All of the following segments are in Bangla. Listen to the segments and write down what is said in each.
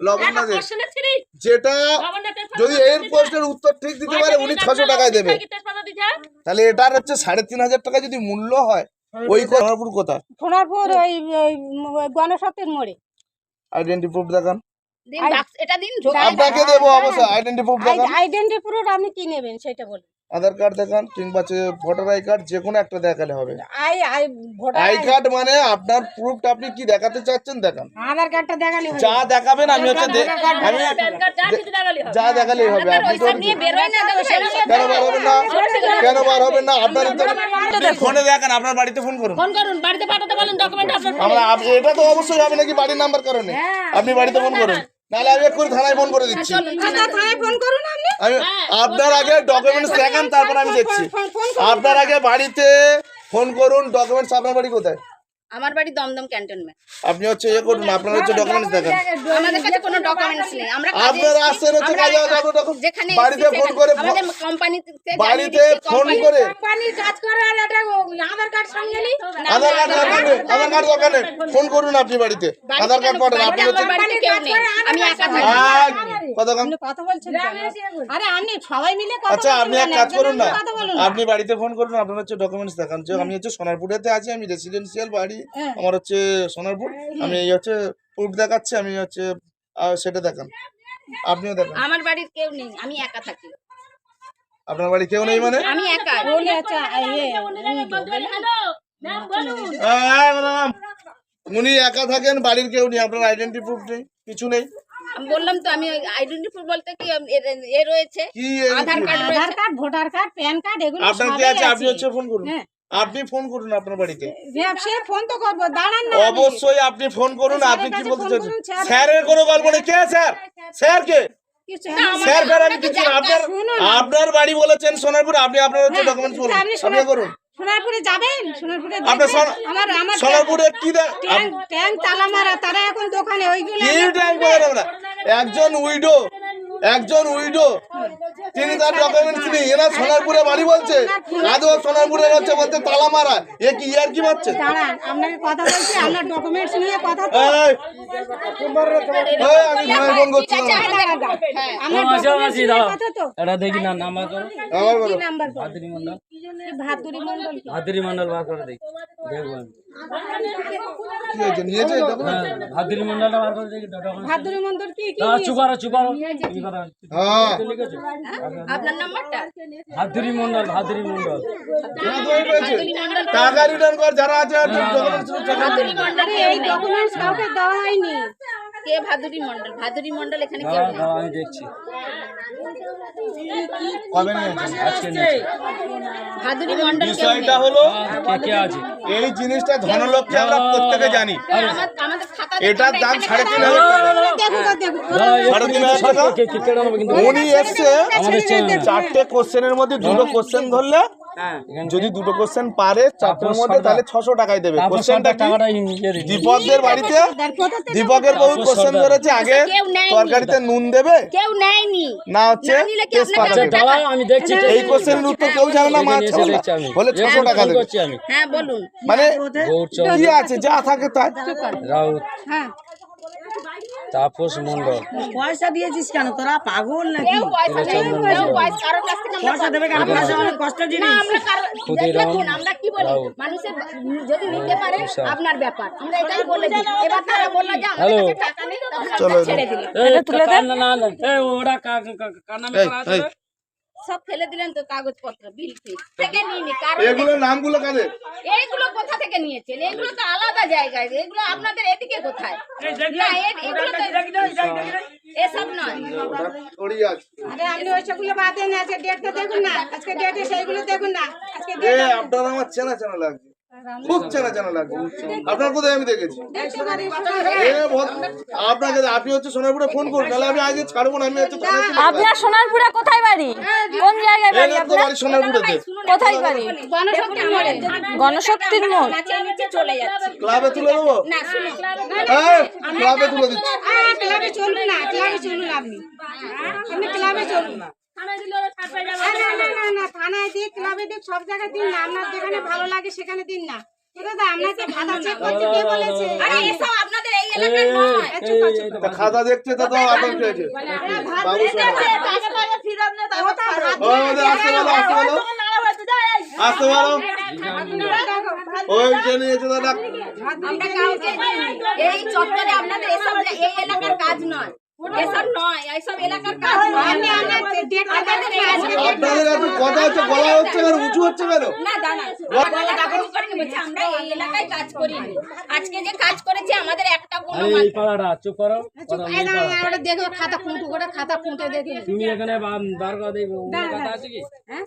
লবণটা দে question এর ছিলি? যেটা যদি এর প্রশ্নের উত্তর ঠিক দিতে পারে উনি ছশো টাকায় দেবে। তাহলে এটার হচ্ছে সাড়ে তিন হাজার টাকা যদি মূল্য হয় ওই সোনারপুর কোথায়? সোনারপুর ওই ওই গণশক্তির মোড়ে। আইডেন্টি প্রুফ দেখান। এটা। দিন। আপনাকে দেবো অবশ্যই আইডেন্টি প্রুফ দেখান। আইডেন্টি প্রুফ আপনি কি নেবেন সেটা বলুন। আধার কার্ড দেখান কিংবা ভোটার আই কার্ড যে কোনো একটা দেখালে হবে। I I voter I card মানে আপনার প্রুফটা আপনি কি দেখাতে চাচ্ছেন? দেখান। আধার কার্ডটা দেখালে হবে। যা দেখাবেন আমি হচ্ছে আমি যা কিছু দেখালেই হবে। হবে। আপনি তো কেন বার হবেন না? কেন বার হবেন না? আপনার ফোনে দেখান আপনার বাড়িতে ফোন করুন। ফোন করুন বাড়িতে পাঠাতে বলেন ডকুমেন্ট আপনার আমরা এটা তো অবশ্যই হবে নাকি বাড়ির নাম্বার কারণে? আপনি বাড়িতে ফোন করুন। নাহলে আমি এক্ষুনি থানায় ফোন করে দিচ্ছি। চলুন, আচ্ছা, থানায় ফোন করুন আপনার আগে ডকুমেন্টস দেখান তারপর আমি দেখছি। আপনার আগে বাড়িতে ফোন করুন ডকুমেন্টস আপনার বাড়ি কোথায়? আমার বাড়ি দমদম ক্যান্টনমেন্ট। আপনি হচ্ছে ইয়ে করুন আপনার হচ্ছে ডকুমেন্টস দেখান। আমাদের কাছে কোনো ডকুমেন্টস নেই। আমরা আপনারা আসছেন হচ্ছে কাজে আপনার document- যেখানে বাড়িতে ফোন করে আমাদের কোম্পানিতে বাড়িতে ফোন করে কোম্পানির কাজ করে আর একটা আধার কার্ড সঙ্গে নেই? আধার কার্ড দরকার নেই আধার কার্ড দরকার নেই। ফোন করুন আপনি বাড়িতে। আধার কার্ড পাঠান আপনি হচ্ছে বাড়িতে কেউ নেই। আমি একা থাকি। কথা কম। আপনি কথা বলছেন আরে আপনি সবাই মিলে কথা আচ্ছা আপনি এক কাজ করুন না। আপনি বাড়িতে ফোন করুন আপনার হচ্ছে ডকুমেন্টস দেখান। যে আমি হচ্ছে সোনারপুরেতে আছি আমি রেসিডেন্সিয়াল বাড়ি। আমার হচ্ছে সোনারপুর আমি এই হচ্ছে প্রুফ দেখাচ্ছি আমি হচ্ছে সেটা দেখান আপনিও দেখান আমার বাড়ির কেউ নেই আমি একা থাকি আপনার বাড়ি কেউ নেই মানে আমি একা বলে আচ্ছা ইয়ে আয়, ম্যাডাম। উনি একা থাকেন বাড়ির কেউ নেই আপনার আইডেন্টি প্রুফ নেই কিছু নেই আমি বললাম তো আমি আইডেন্টি প্রুফ বলতে কি এ রয়েছে Aadhaar card Aadhaar card voter card PAN card এগুলো আপনার কি আছে আপনি হচ্ছে ফোন করুন হ্যাঁ। আপনি ফোন করুন আপনার বাড়িতে। হ্যাঁ, ফোন তো করব দাঁড়ান না অবশ্যই আপনি ফোন করুন আপনি কি বলতে চাচ্ছেন স্যারের কোনো গল্প নেই। কে স্যার? স্যার কে? কিছু স্যার আমি কিছু আপনার আপনার বাড়ি বলেছেন সোনারপুর আপনি আপনার হচ্ছে ডকুমেন্টস বলুন আপনি করুন। সোনারপুরে যাবেন? সোনারপুরে আমার আমার সোনারপুরে কি দে- ট্যাঙ্ক ট্যাঙ্ক তালা মারা তারা এখন দোকানে ওইগুলো কি আমরা ট্যাঙ্ক বলে একজন উইডো একজন উইডো তিনি তার ডকুমেন্টস নেই এরা সোনারপুরে বাড়ি বলছে আদৌ সোনারপুরে হচ্ছে বলতে তালা মারা এ কি ইয়ার কি মারছে দাঁড়ান আপনাকে কথা বলছি আপনার ডকুমেন্টস নিয়ে কথা এই, এই, আমি থানায় ফোন করছি ঠিক আছে, আমাদের- হ্যাঁ আপনার documents নিয়ে কথা তো। এটা দেখি না নাম্বার করো। আমার কি নাম্বার ভাদ্রি মন্ডল ভাতুরি মন্ডল কি? ভাদ্রি মন্ডল বার করে দেখি। দেখব কি হয়েছে নিয়েছে এই document? ভাদ্রি মন্ডলটা বার করে দেখি ডকুমেন্ট ভাতুরি মন্ডল কি কি চুপারো চুপারো কি কথা লিখেছো আপনার নাম্বারটা? ভাদ্রি মন্ডল ভাদ্রি মন্ডল। হ্যাঁ, এই টাকা রিটার্ন কর যারা আছে ডকুমেন্টস ভাদুরী মন্ডল আরে এই ডকুমেন্টস কাউকে দেওয়া হয়নি। কে ভাদুরী মন্ডল? ভাদুরী মন্ডল এখানে কেউ দাঁড়াও আমি দেখছি। কবে নিয়েছে আজকে নিয়েছি ভাদুরী মন্ডল বিষয়টা হলো কে কে আছে? এই জিনিসটা ধনলক্ষ্মী আমরা প্রত্যেকে জানি। আমাদের এটার দাম সাড়ে তিন হাজার সাড়ে তিন হাজার টাকা উনি এসছে চারটে কোশ্চেনের মধ্যে দুটো কোশ্চেন ধরলে যদি দুটো কোশ্চেন পারে চারটের মধ্যে তাহলে ছশো টাকায় দেবে। কোশ্চেনটা কি? দীপকদের বাড়িতে দীপকের বহু কোশ্চেন ধরেছে আগে। তরকারিতে নুন দেবে? কেউ নেয়নি। না হচ্ছে? আমি দেখছি এই কোশ্চেনের উত্তর কেউ জানে না মাছ বলে ছশো টাকা দেবে। হ্যাঁ বলুন। মানে কি আছে? যা থাকে তাই। রাউত হ্যাঁ। তাপস মন্ডল পয়সা দিয়েছিস কেন? তোরা পাগল নাকি? কেউ পয়সা দেবে কেন? পয়সা অনেক কষ্ট জিনিস। আমরা কারও ক্ষুদিরাম দেখুন আমরা কি বলি? মানুষের যদি নিতে পারে আপনার ব্যাপার। আমরা এটাই বলে দিই। এবার তারা বলল যে আমাদের কাছে টাকা নেই তখন আমরা ছেড়ে না না, এই ওরা? সব ফেলে দিলেন তো কাগজপত্র বিল ফিস থেকে নিয়ে নি কারণ এগুলো নামগুলো কাদের? এইগুলো থেকে নিয়েছেন এগুলো তো আলাদা জায়গায় এগুলো আপনাদের এদিকে কোথায়? না এগুলো তো এসব নয়। আরে আপনি ওই সবগুলো বাদে না আজকে ডেটটা দেখুন না। আজকে ডেটে সেইগুলো দেখুন না। আজকে এ আপনার আমার চেনা চেনা লাগছে। খুব চেনা চেনা লাগছে। আপনার কোথায় আমি দেখেছি? আপনাকে আপনি হচ্ছে সোনারপুরে ফোন করুন তাহলে আমি আজকে ছাড়বো না আমি হচ্ছে। আপনার সোনারপুরে কোথায় বাড়ি? কোন জায়গায় বাড়ি আপনার? বাড়ি সোনারপুরেতে। কোথায় বাড়ি? গণশক্তির মোড়। চলে যাচ্ছে ক্লাবে তুলে দেবো? না হ্যাঁ ক্লাবে তুলে দিচ্ছি। ক্লাবে চলুন না ক্লাবে চলুন আপনি। আপনি ক্লাবে চলুন না। থানায় দিক ক্লাবে দিক সব জায়গায় দিন না আপনার যেখানে ভালো লাগে সেখানে দিন না দাদা খাতা চেক করতে কে বলেছে আরে এসব আপনাদের এই এলাকার নয় তা খাতা দেখছে তো আসতে ওই আমরা কাউকে এই চত্বরে আপনাদের এসব এই এলাকার কাজ নয় এসব নয় এইসব এলাকার কাজ আপনার আপনাদের এত কথা হচ্ছে গলা হচ্ছে কেন উঁচু হচ্ছে কেন? না দাঁড়ান। আমরা এই এলাকায় কাজ করিনি। আজকে যে কাজ করেছি আমাদের একটা কোনো এই পাড়াটা চুপ করো। কথা। আমরা দেখো খাতা খুঁটু করে খাতা খুঁটে দেখি। তুমি এখানে বার করে দেখো কথা আছে কি?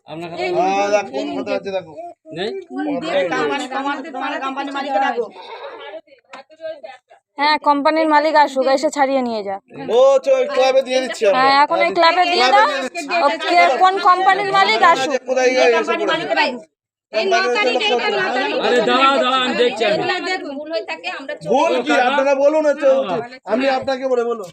আপনার কথা হ্যাঁ দেখ। কোন কথা আছে দেখো। নেই? কোম্পানি কোম্পানি মালিককে ডাকো হ্যাঁ কোম্পানির মালিক আসুক এসে ছাড়িয়ে নিয়ে যা ও চল ক্লাবে দিয়ে দিচ্ছি আমরা। হ্যাঁ এখন এই ক্লাবে দিয়ে দাও। ওকে কে- কোন কোম্পানির মালিক আসুক। কোম্পানির কোথায় গিয়ে এসে পড়েছে? এই ন তারিখে এটা ন আরে দাঁড়া দাঁড়া আমি দেখছি ভুল হয়ে থাকে আমরা ভুল কি? আপনারা বলুন তো আমি আপনাকে বলে বলুন।